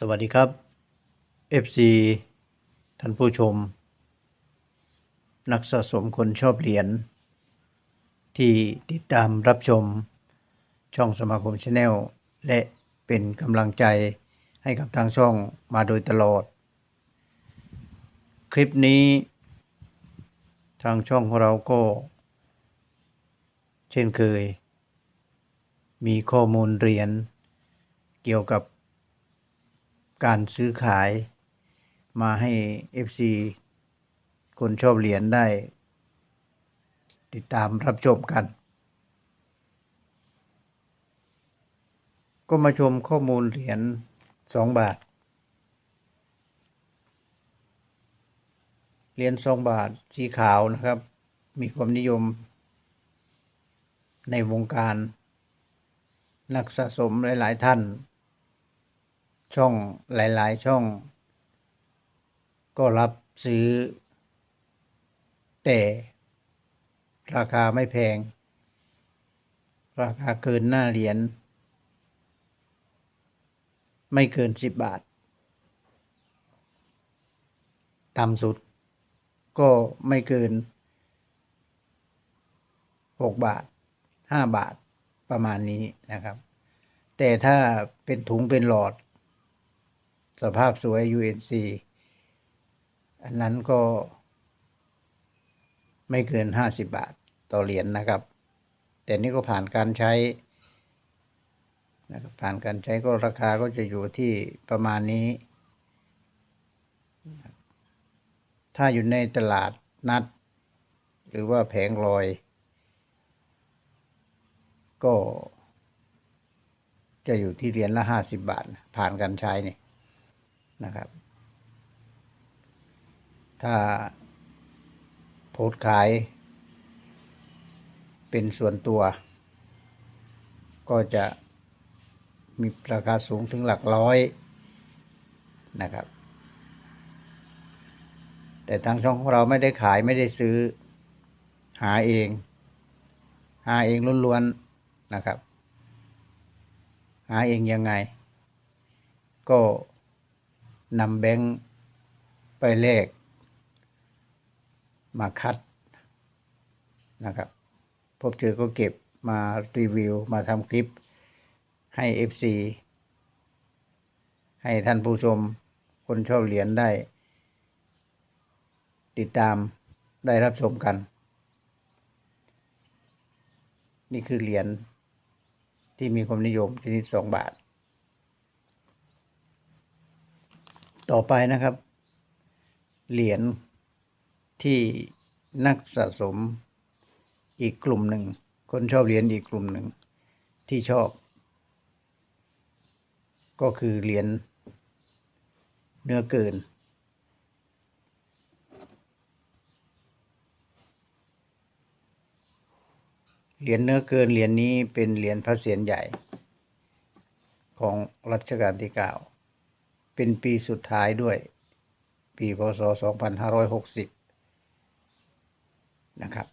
สวัสดีครับ FC ท่านผู้ชม นักสะสมคนชอบเหรียญ ที่ติดตามรับชมช่องสมาคมชาแนลและเป็นกำลังใจให้กับทางช่องมาโดยตลอด คลิปนี้ ทางช่องของเราก็ เช่นเคย มีข้อมูลเหรียญเกี่ยวกับ การซื้อขายมาให้ FC คนชอบเหรียญได้ ติดตามรับชมกัน ก็มาชมข้อมูลเหรียญสองบาท เหรียญสองบาทสีขาวนะครับ มีความนิยม ในวงการ นักสะสมหลาย ๆ ท่าน ช่องหลาย ๆ ช่อง ก็รับซื้อ แต่ราคาไม่แพง ราคาเกินหน้าเหรียญไม่เกินสิบบาทต่ำสุดก็ไม่เกินหกบาทห้าบาทประมาณนี้นะครับ แต่ถ้าเป็นถุงเป็นหลอด สภาพสวย UNC อันนั้นก็ไม่เกินห้าสิบบาทต่อเหรียญนนะครับ แต่นี่ก็ผ่านการใช้นะครับผ่านการใช้ก็ราคาก็จะอยู่ที่ประมาณนี้ ถ้าอยู่ในตลาดนัด หรือว่าแผงลอย ก็จะอยู่ที่เหรียญละห้าสิบบาท ผ่านการใช้นี่ นะครับ ถ้าโพสขาย เป็นส่วนตัว ก็จะมีราคาสูงถึงหลักร้อยนะครับ แต่ทางช่องของเราไม่ได้ขายไม่ได้ซื้อ หาเอง หาเองล้วนๆนะครับ หาเองยังไง ก็ นำแบงค์ไปแลกมาคัดนะครับ พบเจอก็เก็บมารีวิว มาทำคลิปให้ FC ให้ท่านผู้ชมคนชอบเหรียญได้ ติดตามได้รับชมกัน นี่คือเหรียญที่มีความนิยมชนิดสองบาท ต่อไปนะครับ เหรียญที่นักสะสมอีกกลุ่มหนึ่ง คนชอบเหรียญอีกกลุ่มหนึ่ง ที่ชอบ ก็คือเหรียญเนื้อเกิน เหรียญเนื้อเกินเหรียญนี้เป็นเหรียญพระเศียรใหญ่ ของรัชกาลที่เก้า เป็นปีสุดท้ายด้วย ปีพศ 2560 นะครับ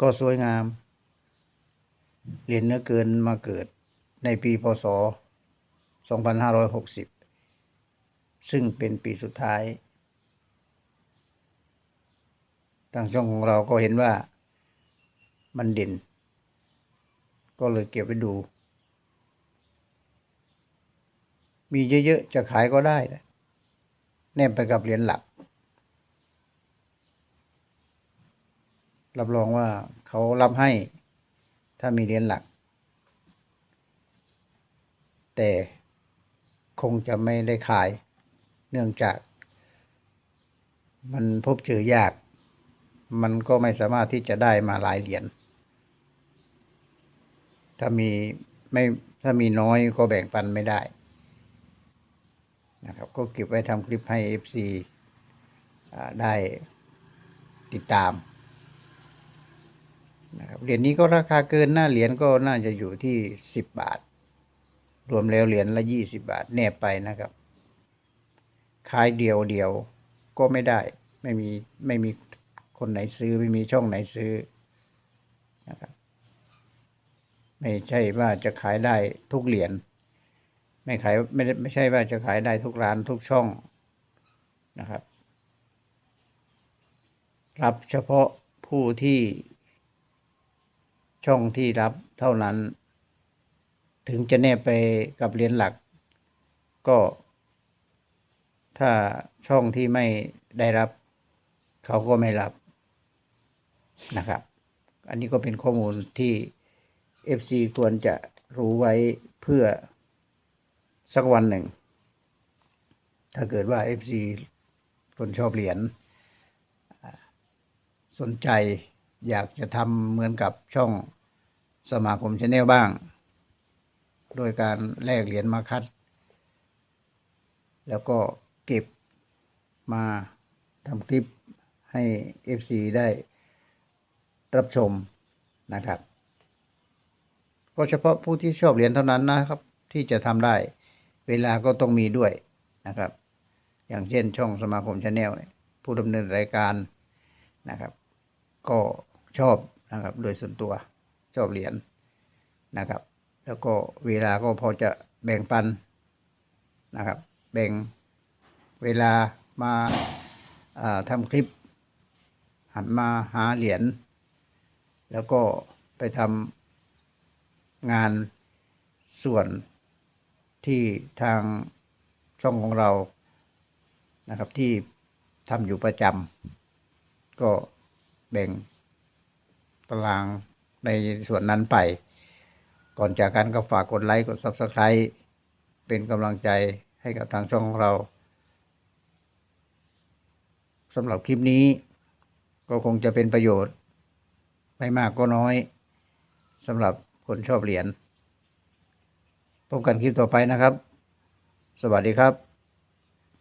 ก็สวยงาม เรียญเนื้อเกินมาเกิดในปีพศ 2560 ซึ่งเป็นปีสุดท้ายทางช่องของเราก็เห็นว่ามันเด่น ก็เลยเก็บไว้ดู มีเยอะๆจะขายก็ได้นะแนบไปกับเหรียญหลัก รับรองว่าเขารับให้ถ้ามีเหรียญหลัก แต่คงจะไม่ได้ขาย เนื่องจาก มันพบเจอยาก มันก็ไม่สามารถที่จะได้มาหลายเหรียญถ้ามีไม่ถ้ามีน้อยก็แบ่งปันไม่ได้ นะครับ ก็เก็บไว้ทำคลิปให้ FC ได้ติดตามนะครับเหรียญนี้ก็ราคาเกินหน้าเหรียญก็น่าจะอยู่ที่สิบบาท รวมแล้วเหรียญละยี่สิบาทแนบไปนะครับขายเดียวเดียวก็ไม่ได้ ไม่มีไม่มีคนไหนซื้อไม่มีช่องไหนซื้อนะครับไม่ใช่ว่าจะขายได้ทุกเหรียญ ไม่ขายไม่ได้ไม่ใช่ว่าจะขายได้ทุกร้านทุกช่องนะครับ รับเฉพาะผู้ที่ช่องที่รับเท่านั้น ถึงจะแนบไปกับเหรียญหลัก ก็ ถ้าช่องที่ไม่ได้รับ เขาก็ไม่รับนะครับ อันนี้ก็เป็นข้อมูลที่ FC ควรจะรู้ไว้เพื่อ สักวันหนึ่ง ถ้าเกิดว่า FC คนชอบเหรียญสนใจอยากจะทำเหมือนกับช่องสมาคมชาแนลบ้าง โดยการแลกเหรียญมาคัด แล้วก็เก็บมาทำคลิปให้ FC ได้รับชมนะครับ ก็เฉพาะผู้ที่ชอบเหรียญเท่านั้นนะครับ ที่จะทำได้ เวลาก็ต้องมีด้วยนะครับ อย่างเช่นช่องสมาคมชาแนลผู้ดำเนินรายการนะครับ ก็ชอบนะครับ โดยส่วนตัวชอบเหรียญนะครับ แล้วก็เวลาก็พอจะแบ่งปันนะครับ แบ่งเวลามาาทำคลิป หันมาหาเหรียญแล้วก็ไปทำงานส่วน ที่ทางช่องของเรานะครับที่ทำอยู่ประจำก็แบ่งตารางในส่วนนั้นไป ก่อนจากกันก็ฝากกดไลค์กด Subscribe เป็นกำลังใจให้กับทางช่องของเราสำหรับคลิปนี้ก็คงจะเป็นประโยชน์ ไม่มากก็น้อยสำหรับคนชอบเหรียญ พบกันคลิปต่อไปนะครับ สวัสดีครับ